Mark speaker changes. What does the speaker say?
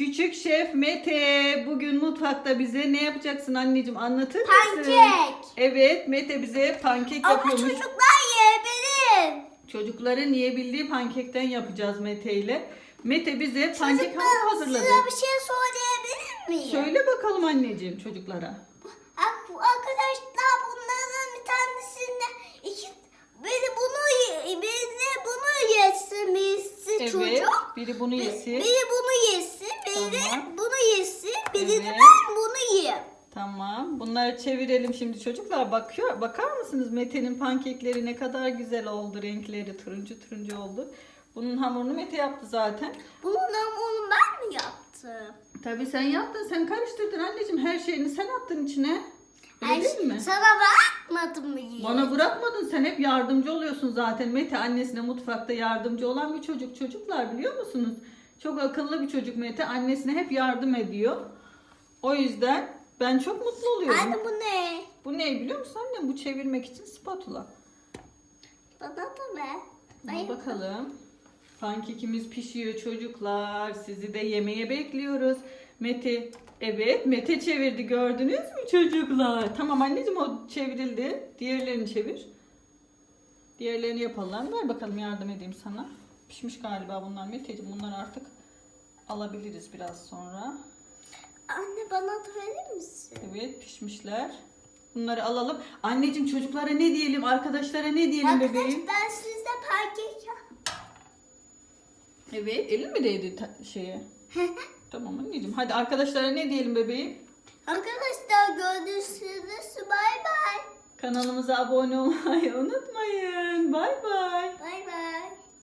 Speaker 1: Küçük şef Mete bugün mutfakta bize ne yapacaksın anneciğim anlatır mısın?
Speaker 2: Pankek.
Speaker 1: Evet Mete bize pankek
Speaker 2: Ama
Speaker 1: yapıyormuş.
Speaker 2: çocuklar yiyebilir.
Speaker 1: Çocukların yiyebildiği pankekten yapacağız Mete ile. Mete bize pankek
Speaker 2: Çocuklar
Speaker 1: hamuru hazırladı.
Speaker 2: size bir şey söyleyebilir miyim?
Speaker 1: Söyle bakalım anneciğim çocuklara.
Speaker 2: Ak- Arkadaşlar bunların bir tanesinde iki biri bunu ye- biri bunu yesin birisi
Speaker 1: Evet.
Speaker 2: çocuk.
Speaker 1: Biri bunu yesin.
Speaker 2: Biri bunu yesin, biri
Speaker 1: Tamam.
Speaker 2: bunu yesin, biri de
Speaker 1: Evet.
Speaker 2: ben bunu yiyeyim.
Speaker 1: Tamam. Bunları çevirelim şimdi çocuklar. Bakıyor. Bakar mısınız Mete'nin pankekleri ne kadar güzel oldu. Renkleri turuncu turuncu oldu. Bunun hamurunu Mete yaptı zaten.
Speaker 2: Bunun hamurunu ben mi yaptım?
Speaker 1: Tabii sen yaptın. Sen karıştırdın anneciğim. Her şeyini sen attın içine. Öyle
Speaker 2: Ay,
Speaker 1: değil mi?
Speaker 2: Sana bırakmadım mı yiye?
Speaker 1: Bana bırakmadın. Sen hep yardımcı oluyorsun zaten. Mete annesine mutfakta yardımcı olan bir çocuk. Çocuklar biliyor musunuz? Çok akıllı bir çocuk Mete. Annesine hep yardım ediyor. O yüzden ben çok mutlu oluyorum.
Speaker 2: Anne bu ne?
Speaker 1: Bu ne biliyor musun annem? Bu çevirmek için spatula.
Speaker 2: Bana da.
Speaker 1: Al
Speaker 2: Ay,
Speaker 1: bakalım. Pankekimiz pişiyor çocuklar. Sizi de yemeğe bekliyoruz. Mete, evet Mete çevirdi gördünüz mü çocuklar? Tamam anneciğim o çevrildi. Diğerlerini çevir. Diğerlerini yapalım. Ver bakalım yardım edeyim sana. Pişmiş galiba bunlar Meteciğim. Bunları artık alabiliriz biraz sonra.
Speaker 2: Anne bana da verir misin?
Speaker 1: Evet pişmişler. Bunları alalım. Anneciğim çocuklara ne diyelim? Arkadaşlara ne diyelim bebeğim?
Speaker 2: Arkadaşlar sizde pankek.
Speaker 1: Evet, elin mi değdi şeye? Tamam anneciğim. Hadi arkadaşlara ne diyelim bebeğim?
Speaker 2: Arkadaşlar görüşürüz. Bay bay.
Speaker 1: Kanalımıza abone olmayı unutmayın. Bay bay.
Speaker 2: Bay bay.